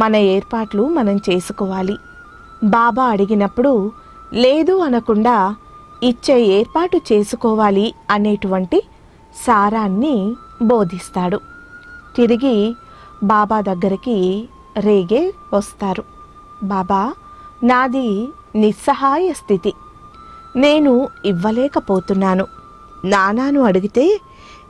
మన ఏర్పాట్లు మనం చేసుకోవాలి. బాబా అడిగినప్పుడు లేదు అనకుండా ఇచ్చే ఏర్పాటు చేసుకోవాలి అనేటువంటి సారాన్ని బోధిస్తాడు. తిరిగి బాబా దగ్గరికి రేగే వస్తారు. బాబా నాది నిస్సహాయ స్థితి. నేను ఇవ్వలేకపోతున్నాను. నానాను అడిగితే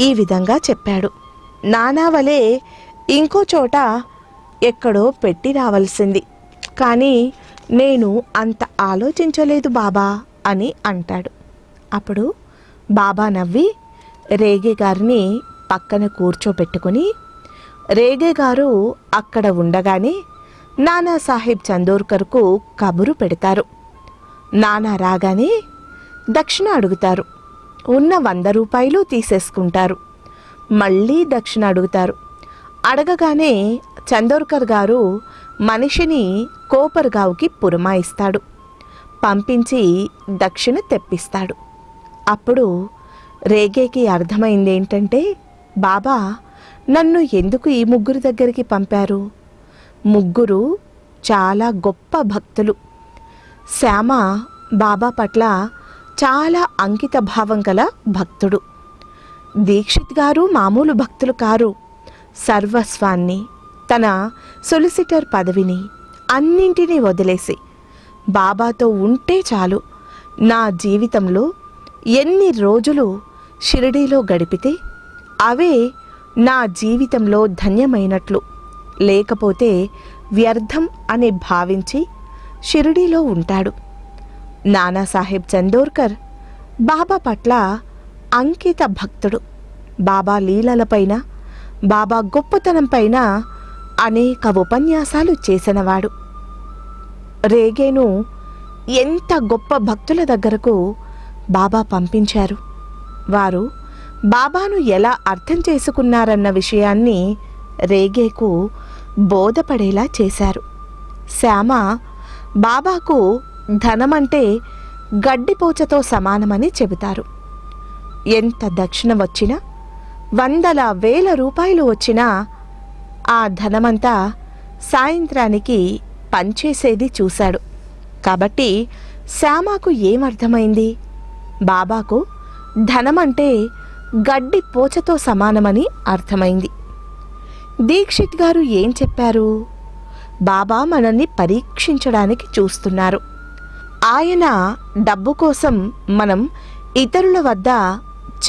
ఈ విధంగా చెప్పాడు. నానా వలె ఇంకో చోట ఎక్కడో పెట్టి రావాల్సింది. కానీ నేను అంత ఆలోచించలేదు బాబా అని అంటాడు. అప్పుడు బాబా నవ్వి రేగే గారిని పక్కన కూర్చోబెట్టుకుని రేగే గారు అక్కడ ఉండగానే నానా సాహెబ్ చందోర్కర్కు కబురు పెడతారు. నానా రాగానే దక్షిణ అడుగుతారు. ఉన్న వంద రూపాయలు తీసేసుకుంటారు. మళ్ళీ దక్షిణ అడుగుతారు. అడగగానే చందోర్కర్ గారు మనిషిని కోపర్గావ్కి పురమాయిస్తాడు. పంపించి దక్షిణ తెప్పిస్తాడు. అప్పుడు రేగేకి అర్థమైంది ఏంటంటే బాబా నన్ను ఎందుకు ఈ ముగ్గురు దగ్గరికి పంపారు? ముగ్గురు చాలా గొప్ప భక్తులు. శ్యామ బాబా పట్ల చాలా అంకిత భావం గల భక్తుడు. దీక్షిత్ గారు మామూలు భక్తులు కారు. సర్వస్వాన్ని తన సొలిసిటర్ పదవిని అన్నింటినీ వదిలేసి బాబాతో ఉంటే చాలు. నా జీవితంలో ఎన్ని రోజులు షిరిడీలో గడిపితే అవే నా జీవితంలో ధన్యమైనట్లు. లేకపోతే వ్యర్థం అని భావించి షిరిడీలో ఉంటాడు. నానాసాహెబ్ చందోర్కర్ బాబా పట్ల అంకిత భక్తుడు. బాబా లీలలపైన బాబా గొప్పతనంపైన అనేక ఉపన్యాసాలు చేసినవాడు. రేగేను ఎంత గొప్ప భక్తుల దగ్గరకు బాబా పంపించారు. వారు బాబాను ఎలా అర్థం చేసుకున్నారన్న విషయాన్ని రేగేకు బోధపడేలా చేశారు. శ్యామ బాబాకు ధనమంటే గడ్డిపోచతో సమానమని చెబుతారు. ఎంత దక్షిణ వచ్చినా వందల వేల రూపాయలు వచ్చినా ఆ ధనమంతా సాయంత్రానికి పనిచేసేది చూశాడు. కాబట్టి శ్యామకు ఏమర్థమైంది? బాబాకు ధనమంటే గడ్డి పోచతో సమానమని అర్థమైంది. దీక్షిత్ గారు ఏం చెప్పారు? బాబా మనల్ని పరీక్షించడానికి చూస్తున్నారు. ఆయన డబ్బు కోసం మనం ఇతరుల వద్ద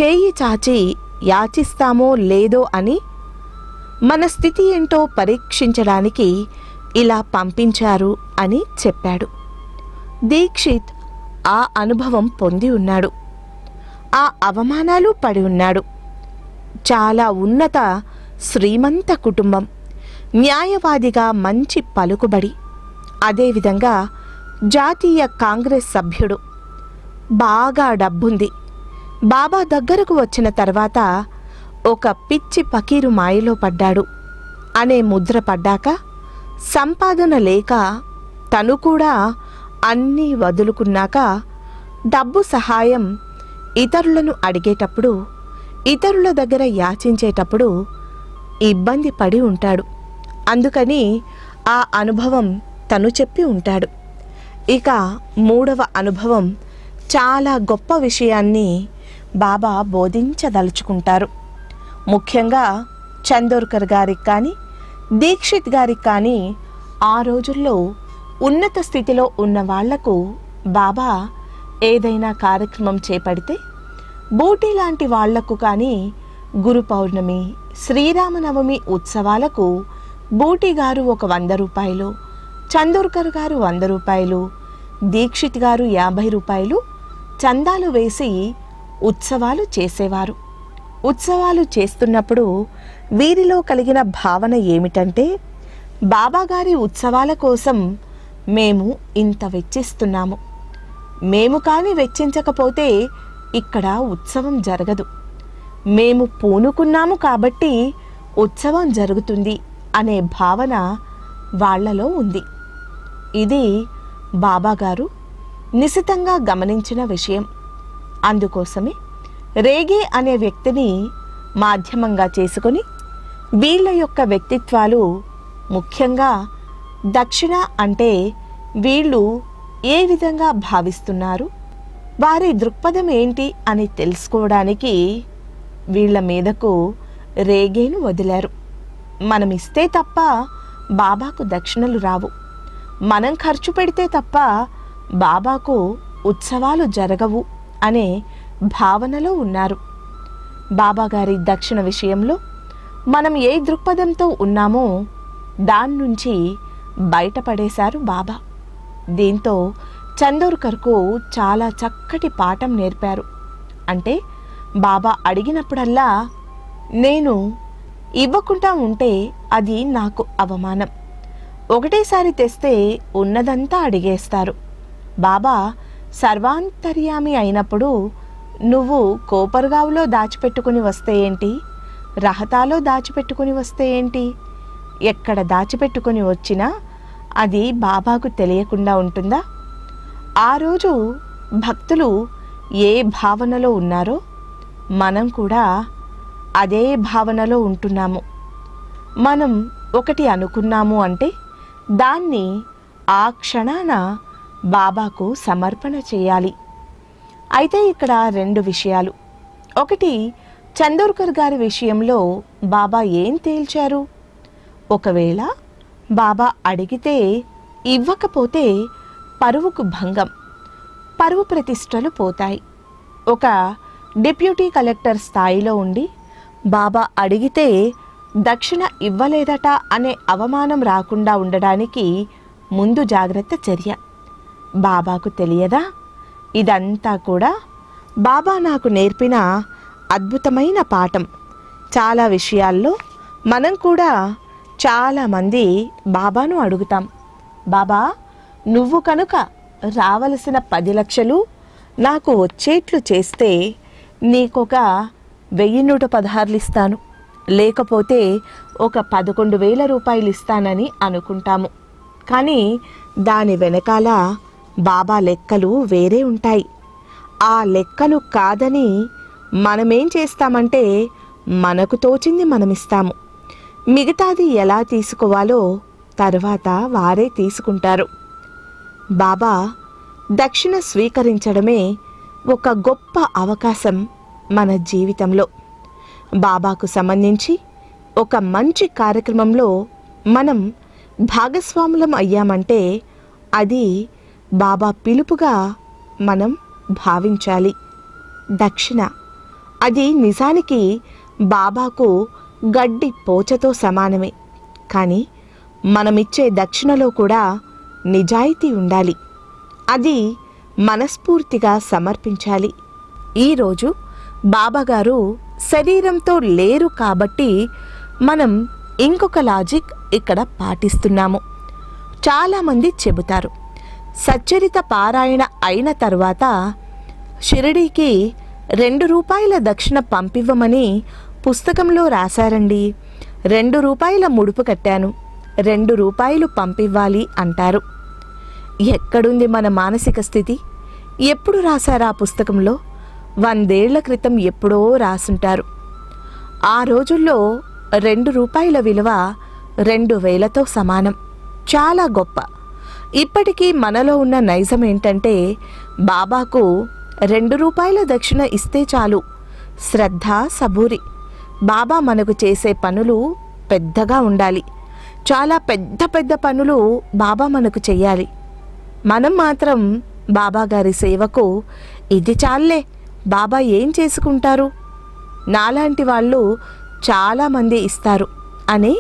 చేయి చాచి యాచిస్తామో లేదో అని మన స్థితి ఏంటో పరీక్షించడానికి ఇలా పంపించారు అని చెప్పాడు. దీక్షిత్ ఆ అనుభవం పొంది ఉన్నాడు. ఆ అవమానాలు పడి ఉన్నాడు. చాలా ఉన్నత శ్రీమంత కుటుంబం. న్యాయవాదిగా మంచి పలుకుబడి. అదేవిధంగా జాతీయ కాంగ్రెస్ సభ్యుడు. బాగా డబ్బుంది. బాబా దగ్గరకు వచ్చిన తర్వాత ఒక పిచ్చి పకీరు మాయలో పడ్డాడు. అనే ముద్ర పడ్డాక సంపాదన లేక తను కూడా అన్నీ వదులుకున్నాక డబ్బు సహాయం ఇతరులను అడిగేటప్పుడు ఇతరుల దగ్గర యాచించేటప్పుడు ఇబ్బంది పడి ఉంటాడు. అందుకని ఆ అనుభవం తను చెప్పి ఉంటాడు. ఇక మూడవ అనుభవం చాలా గొప్ప విషయాన్ని బాబా బోధించదలుచుకుంటారు. ముఖ్యంగా చందోర్కర్ గారికి కానీ దీక్షిత్ గారికి కానీ ఆ రోజుల్లో ఉన్నత స్థితిలో ఉన్న వాళ్ళకు బాబా ఏదైనా కార్యక్రమం చేపడితే బూటీ లాంటి వాళ్ళకు కానీ గురు పౌర్ణమి శ్రీరామనవమి ఉత్సవాలకు బూటీ గారు ఒక వంద రూపాయలు చందోర్కర్ గారు వంద రూపాయలు దీక్షిత్ గారు యాభై రూపాయలు చందాలు వేసి ఉత్సవాలు చేసేవారు. ఉత్సవాలు చేస్తున్నప్పుడు వీరిలో కలిగిన భావన ఏమిటంటే బాబాగారి ఉత్సవాల కోసం మేము ఇంత వెచ్చిస్తున్నాము. మేము కానీ వెచ్చించకపోతే ఇక్కడ ఉత్సవం జరగదు. మేము పూనుకున్నాము కాబట్టి ఉత్సవం జరుగుతుంది అనే భావన వాళ్ళలో ఉంది. ఇది బాబాగారు నిశితంగా గమనించిన విషయం. అందుకోసమే రేగే అనే వ్యక్తిని మాధ్యమంగా చేసుకొని వీళ్ళ యొక్క వ్యక్తిత్వాలు ముఖ్యంగా దక్షిణ అంటే వీళ్ళు ఏ విధంగా భావిస్తున్నారు వారి దృక్పథం ఏంటి అని తెలుసుకోవడానికి వీళ్ళ మీదకు రేగేను వదిలారు. మనం ఇస్తే తప్ప బాబాకు దక్షిణలు రావు. మనం ఖర్చు పెడితే తప్ప బాబాకు ఉత్సవాలు జరగవు అనే భావనలో ఉన్నారు. బాబాగారి దక్షిణ విషయంలో మనం ఏ దృక్పథంతో ఉన్నామో దాని నుంచి బయటపడేశారు బాబా. దీంతో చందోర్కర్కు చాలా చక్కటి పాఠం నేర్పారు. అంటే బాబా అడిగినప్పుడల్లా నేను ఇవ్వకుండా ఉంటే అది నాకు అవమానం. ఒకటేసారి తెస్తే ఉన్నదంతా అడిగేస్తారు. బాబా సర్వాంతర్యామి అయినప్పుడు నువ్వు కోపర్గావులో దాచిపెట్టుకుని వస్తే ఏంటి? రహతాలో దాచిపెట్టుకుని వస్తే ఏంటి? ఎక్కడ దాచిపెట్టుకుని వచ్చినా అది బాబాకు తెలియకుండా ఉంటుందా? ఆ రోజు భక్తులు ఏ భావనలో ఉన్నారో మనం కూడా అదే భావనలో ఉంటున్నాము. మనం ఒకటి అనుకున్నాము అంటే దాన్ని ఆ క్షణాన బాబాకు సమర్పణ చేయాలి. అయితే ఇక్కడ రెండు విషయాలు. ఒకటి చందోర్కర్ గారి విషయంలో బాబా ఏం తేల్చారు? ఒకవేళ బాబా అడిగితే ఇవ్వకపోతే పరువుకు భంగం పరువు ప్రతిష్టలు పోతాయి. ఒక డిప్యూటీ కలెక్టర్ స్థాయిలో ఉండి బాబా అడిగితే దక్షిణ ఇవ్వలేదట అనే అవమానం రాకుండా ఉండడానికి ముందు జాగ్రత్త చర్య. బాబాకు తెలియదా? ఇదంతా కూడా బాబా నాకు నేర్పిన అద్భుతమైన పాఠం. చాలా విషయాల్లో మనం కూడా చాలామంది బాబాను అడుగుతాం. బాబా నువ్వు కనుక రావలసిన పది లక్షలు నాకు వచ్చేట్లు చేస్తే నీకొక వెయ్యి నూట పదహారులు ఇస్తాను. లేకపోతే ఒక పదకొండు వేల రూపాయలు ఇస్తానని అనుకుంటాము. కానీ దాని వెనకాల బాబా లెక్కలు వేరే ఉంటాయి. ఆ లెక్కలు కాదని మనమేం చేస్తామంటే మనకు తోచింది మనమిస్తాము. మిగతాది ఎలా తీసుకోవాలో తర్వాత వారే తీసుకుంటారు. బాబా దక్షిణ స్వీకరించడమే ఒక గొప్ప అవకాశం మన జీవితంలో. బాబాకు సంబంధించి ఒక మంచి కార్యక్రమంలో మనం భాగస్వాములం అయ్యామంటే అది బాబా పిలుపుగా మనం భావించాలి. దక్షిణ. అది నిజానికి బాబాకు గడ్డి పోచతో సమానమే. కానీ మనమిచ్చే దక్షిణలో కూడా నిజాయితీ ఉండాలి. అది మనస్ఫూర్తిగా సమర్పించాలి. ఈరోజు బాబాగారు శరీరంతో లేరు కాబట్టి మనం ఇంకొక లాజిక్ ఇక్కడ పాటిస్తున్నాము. చాలామంది చెబుతారు. సచ్చరిత పారాయణ అయిన తర్వాత షిరిడీకి రెండు రూపాయల దక్షిణ పంపివ్వమని పుస్తకంలో రాశారండి. రెండు రూపాయల ముడుపు కట్టాను. రెండు రూపాయలు పంపివ్వాలి అంటారు. ఎక్కడుంది మన మానసిక స్థితి? ఎప్పుడు రాశారా ఆ పుస్తకంలో? వందేళ్ళ క్రితం ఎప్పుడో రాసుంటారు. ఆ రోజుల్లో రెండు రూపాయల విలువ రెండు వేలతో సమానం. చాలా గొప్ప. ఇప్పటికీ మనలో ఉన్న నైజం ఏంటంటే బాబాకు రెండు రూపాయల దక్షిణ ఇస్తే చాలు. శ్రద్ధ సబూరి. బాబా మనకు చేసే పనులు పెద్దగా ఉండాలి. చాలా పెద్ద పెద్ద పనులు బాబా మనకు చెయ్యాలి. మనం మాత్రం బాబా గారి సేవకు ఇది చాలే బాబా ఏం చేసుకుంటారు? నాలాంటి వాళ్ళు చాలామంది ఇస్తారు. అని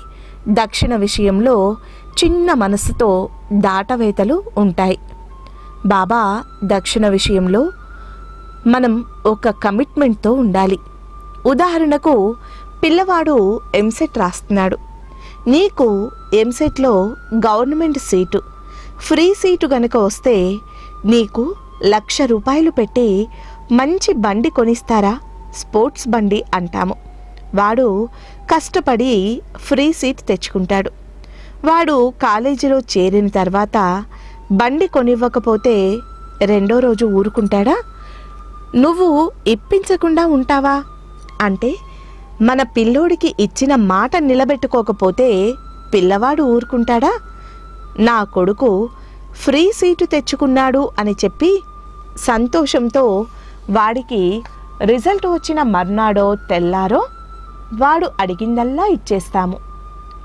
దక్షిణ విషయంలో చిన్న మనసుతో దాటవేతలు ఉంటాయి. బాబా దక్షిణ విషయంలో మనం ఒక కమిట్మెంట్తో ఉండాలి. ఉదాహరణకు పిల్లవాడు ఎంసెట్ రాస్తున్నాడు. నీకు ఎంసెట్లో గవర్నమెంట్ సీటు. ఫ్రీ సీటు గనుక వస్తే నీకు లక్ష రూపాయలు పెట్టి మంచి బండి కొనిస్తారా? స్పోర్ట్స్ బండి అంటాము. వాడు కష్టపడి ఫ్రీ సీట్ తెచ్చుకుంటాడు. వాడు కాలేజీలో చేరిన తర్వాత బండి కొనివ్వకపోతే రెండో రోజు ఊరుకుంటాడా? నువ్వు ఇప్పించకుండా ఉంటావా? అంటే మన పిల్లోడికి ఇచ్చిన మాట నిలబెట్టుకోకపోతే పిల్లవాడు ఊరుకుంటాడా? నా కొడుకు ఫ్రీ సీటు తెచ్చుకున్నాడు అని చెప్పి సంతోషంతో వాడికి రిజల్ట్ వచ్చిన మర్నాడో తెల్లారో వాడు అడిగిందల్లా ఇచ్చేస్తాము.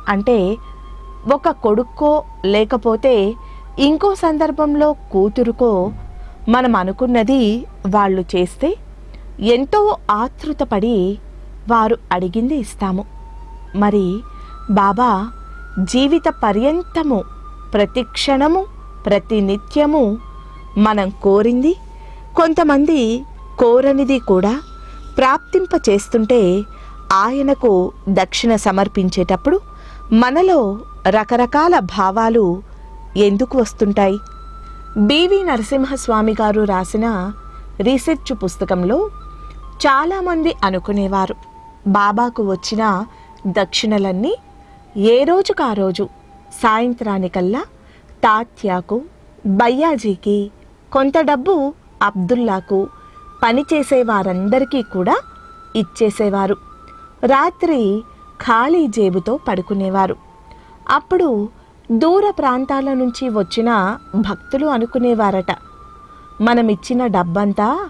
అంటే ఒక కొడుక్కో లేకపోతే ఇంకో సందర్భంలో కూతురుకో మనం అనుకున్నది వాళ్ళు చేస్తే ఎంతో ఆతృతపడి వారు అడిగింది ఇస్తాము. మరి బాబా జీవిత పర్యంతము ప్రతి క్షణము ప్రతి నిత్యము మనం కోరింది కొంతమంది కోరనిది కూడా ప్రాప్తింప చేస్తుంటే ఆయనకు దక్షిణ సమర్పించేటప్పుడు మనలో రకరకాల భావాలు ఎందుకు వస్తుంటాయి? బివి నరసింహస్వామి గారు రాసిన రీసెర్చ్ పుస్తకంలో చాలామంది అనుకునేవారు. బాబాకు వచ్చిన దక్షిణలన్నీ ఏ రోజుకు ఆ రోజు? సాయంత్రానికల్లా తాత్యాకు బయ్యాజీకి కొంత డబ్బు అబ్దుల్లాకు పనిచేసే వారందరికీ కూడా ఇచ్చేసేవారు. రాత్రి ఖాళీ జేబుతో పడుకునేవారు. అప్పుడు దూర ప్రాంతాల నుంచి వచ్చిన భక్తులు అనుకునేవారట మనమిచ్చిన డబ్బంతా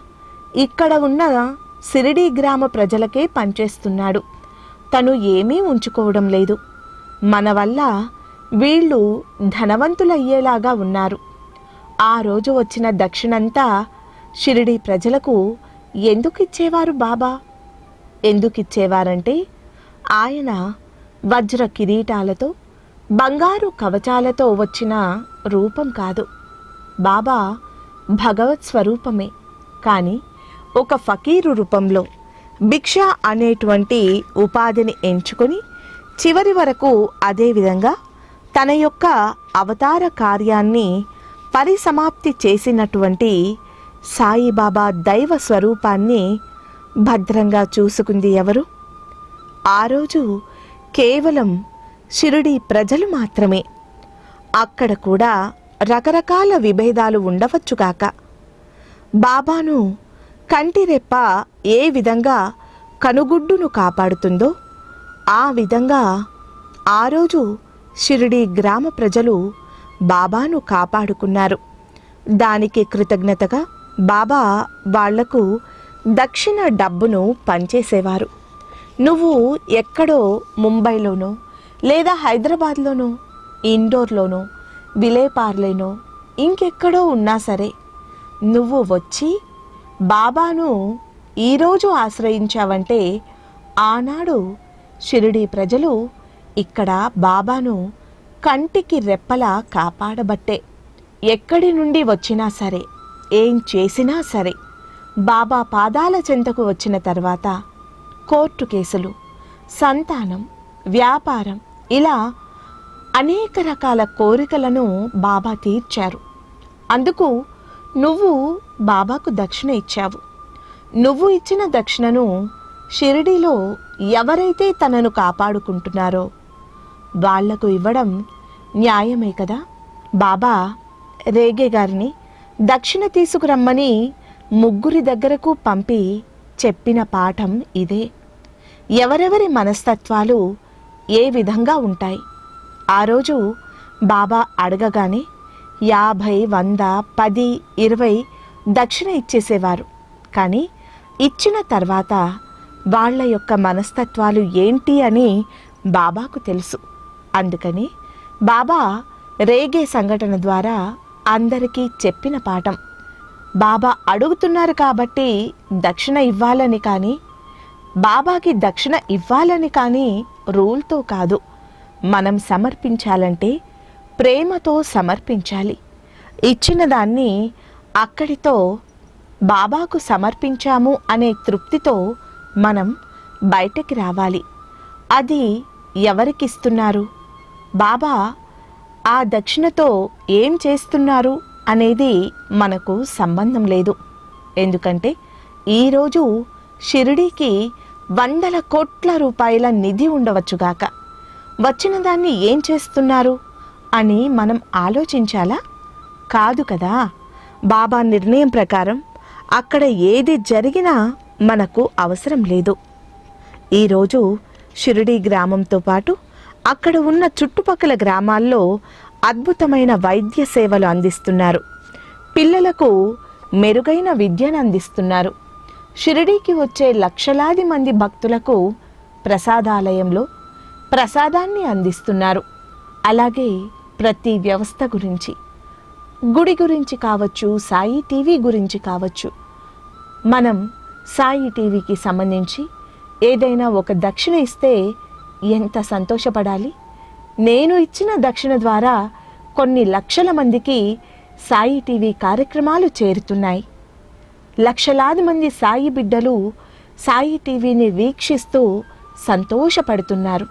ఇక్కడ ఉన్న సిరిడి గ్రామ ప్రజలకే పనిచేస్తున్నాడు. తను ఏమీ ఉంచుకోవడం లేదు. మన వల్ల వీళ్ళు ధనవంతులయ్యేలాగా ఉన్నారు. ఆ రోజు వచ్చిన దక్షిణంతా షిరిడి ప్రజలకు ఎందుకు ఇచ్చేవారు బాబా? ఎందుకు ఇచ్చేవారంటే ఆయన వజ్ర కిరీటాలతో బంగారు కవచాలతో వచ్చిన రూపం కాదు. బాబా భగవత్ స్వరూపమే. కానీ ఒక ఫకీరు రూపంలో భిక్ష అనేటువంటి ఉపాధిని ఎంచుకొని చివరి వరకు అదేవిధంగా తన యొక్క అవతార కార్యాన్ని పరిసమాప్తి చేసినటువంటి సాయిబాబా దైవ స్వరూపాన్ని భద్రంగా చూసుకుంది ఎవరు? ఆ రోజు కేవలం షిరిడి ప్రజలు మాత్రమే. అక్కడ కూడా రకరకాల విభేదాలు ఉండవచ్చుగాక బాబాను కంటిరెప్ప ఏ విధంగా కనుగుడ్డును కాపాడుతుందో ఆ విధంగా ఆ రోజు షిరిడి గ్రామ ప్రజలు బాబాను కాపాడుకున్నారు. దానికి కృతజ్ఞతగా బాబా వాళ్ళకు దక్షిణ డబ్బును పంచేసేవారు. నువ్వు ఎక్కడో ముంబైలోనో లేదా హైదరాబాద్లోనో ఇండోర్లోనో విలేపార్లేనో ఇంకెక్కడో ఉన్నా సరే నువ్వు వచ్చి బాబాను ఈరోజు ఆశ్రయించావంటే ఆనాడు షిరిడి ప్రజలు ఇక్కడ బాబాను కంటికి రెప్పలా కాపాడబట్టే ఎక్కడి నుండి వచ్చినా సరే ఏం చేసినా సరే బాబా పాదాల చెంతకు వచ్చిన తర్వాత కోర్టు కేసులు సంతానం వ్యాపారం ఇలా అనేక రకాల కోరికలను బాబా తీర్చారు. అందుకు నువ్వు బాబాకు దక్షిణ ఇచ్చావు. నువ్వు ఇచ్చిన దక్షిణను షిరిడీలో ఎవరైతే తనను కాపాడుకుంటున్నారో వాళ్ళకు ఇవ్వడం న్యాయమే కదా? బాబా రేగే గారిని దక్షిణ తీసుకురమ్మని ముగ్గురి దగ్గరకు పంపి చెప్పిన పాఠం ఇదే. ఎవరెవరి మనస్తత్వాలు ఏ విధంగా ఉంటాయి? ఆ రోజు బాబా అడగగానే యాభై వంద పది ఇరవై దక్షిణ ఇచ్చేసేవారు. కానీ ఇచ్చిన తర్వాత వాళ్ళ యొక్క మనస్తత్వాలు ఏంటి అని బాబాకు తెలుసు. అందుకని బాబా రేగే సంఘటన ద్వారా అందరికీ చెప్పిన పాఠం. బాబా అడుగుతున్నారు కాబట్టి దక్షిణ ఇవ్వాలని కానీ బాబాకి దక్షిణ ఇవ్వాలని కానీ రూల్తో కాదు. మనం సమర్పించాలంటే ప్రేమతో సమర్పించాలి. ఇచ్చిన దాన్ని అక్కడితో బాబాకు సమర్పించాము అనే తృప్తితో మనం బయటకి రావాలి. అది ఎవరికిస్తున్నారు? బాబా ఆ దక్షిణతో ఏం చేస్తున్నారు అనేది మనకు సంబంధం లేదు. ఎందుకంటే ఈరోజు షిరిడీకి వందల కోట్ల రూపాయల నిధి ఉండవచ్చుగాక వచ్చిన దాన్ని ఏం చేస్తున్నారు? అని మనం ఆలోచించాలా? కాదు కదా. బాబా నిర్ణయం ప్రకారం అక్కడ ఏది జరిగినా మనకు అవసరం లేదు. ఈరోజు షిరిడి గ్రామంతో పాటు అక్కడ ఉన్న చుట్టుపక్కల గ్రామాల్లో అద్భుతమైన వైద్య సేవలు అందిస్తున్నారు. పిల్లలకు మెరుగైన విద్యను అందిస్తున్నారు. షిరిడీకి వచ్చే లక్షలాది మంది భక్తులకు ప్రసాదాలయంలో ప్రసాదాన్ని అందిస్తున్నారు. అలాగే ప్రతి వ్యవస్థ గురించి గుడి గురించి కావచ్చు సాయి టీవీ గురించి కావచ్చు. మనం సాయి టీవీకి సంబంధించి ఏదైనా ఒక దక్షిణ ఇస్తే ఎంత సంతోషపడాలి? నేను ఇచ్చిన దక్షిణ ద్వారా కొన్ని లక్షల మందికి సాయి టీవీ కార్యక్రమాలు చేరుతున్నాయి. లక్షలాది మంది సాయి బిడ్డలు సాయి టీవీని వీక్షిస్తూ సంతోషపడుతున్నారు.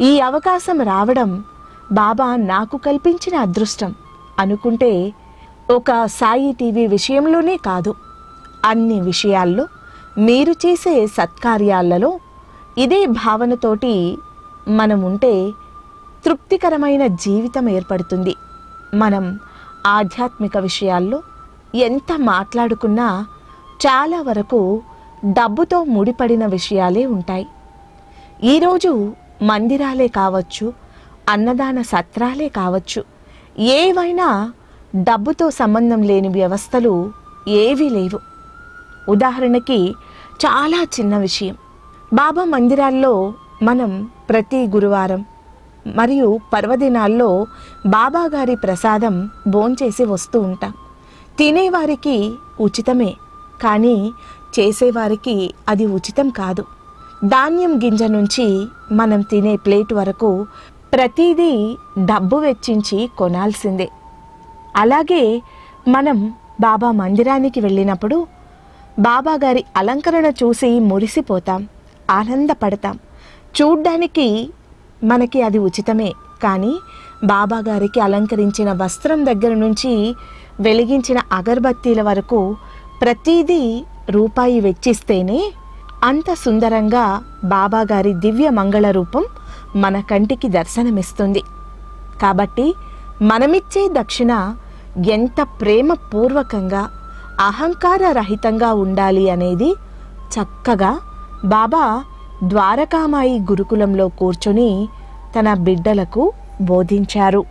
ఈ అవకాశం రావడం బాబా నాకు కల్పించిన అదృష్టం అనుకుంటే ఒక సాయి టీవీ విషయంలోనే కాదు. అన్ని విషయాల్లో మీరు చేసే సత్కార్యాలలో ఇదే భావనతోటి మనం ఉంటే తృప్తికరమైన జీవితం ఏర్పడుతుంది. మనం ఆధ్యాత్మిక విషయాల్లో ఎంత మాట్లాడుకున్నా చాలా వరకు డబ్బుతో ముడిపడిన విషయాలే ఉంటాయి. ఈరోజు మందిరాలే కావచ్చు అన్నదాన సత్రాలే కావచ్చు ఏవైనా డబ్బుతో సంబంధం లేని వ్యవస్థలు ఏవీ లేవు. ఉదాహరణకి చాలా చిన్న విషయం. బాబా మందిరాల్లో మనం ప్రతి గురువారం మరియు పర్వదినాల్లో బాబా గారి ప్రసాదం భోంచేసి వస్తూ ఉంటాం. తినేవారికి ఉచితమే కానీ చేసేవారికి అది ఉచితం కాదు. ధాన్యం గింజ నుంచి మనం తినే ప్లేట్ వరకు ప్రతిదీ డబ్బు వెచ్చించి కొనాల్సిందే. అలాగే మనం బాబా మందిరానికి వెళ్ళినప్పుడు బాబా గారి అలంకరణ చూసి మురిసిపోతాం ఆనందపడతాం. చూడ్డానికి మనకి అది ఉచితమే కానీ బాబా గారికి అలంకరించిన వస్త్రం దగ్గర నుంచి వెలిగించిన అగరబత్తీల వరకు ప్రతిదీ రూపాయి వెచ్చిస్తేనే అంత సుందరంగా బాబాగారి దివ్య మంగళ రూపం మన కంటికి దర్శనమిస్తుంది. కాబట్టి మనమిచ్చే దక్షిణ ఎంత ప్రేమపూర్వకంగా అహంకార రహితంగా ఉండాలి అనేది చక్కగా బాబా ద్వారకామాయి గురుకులంలో కూర్చొని తన బిడ్డలకు బోధించారు.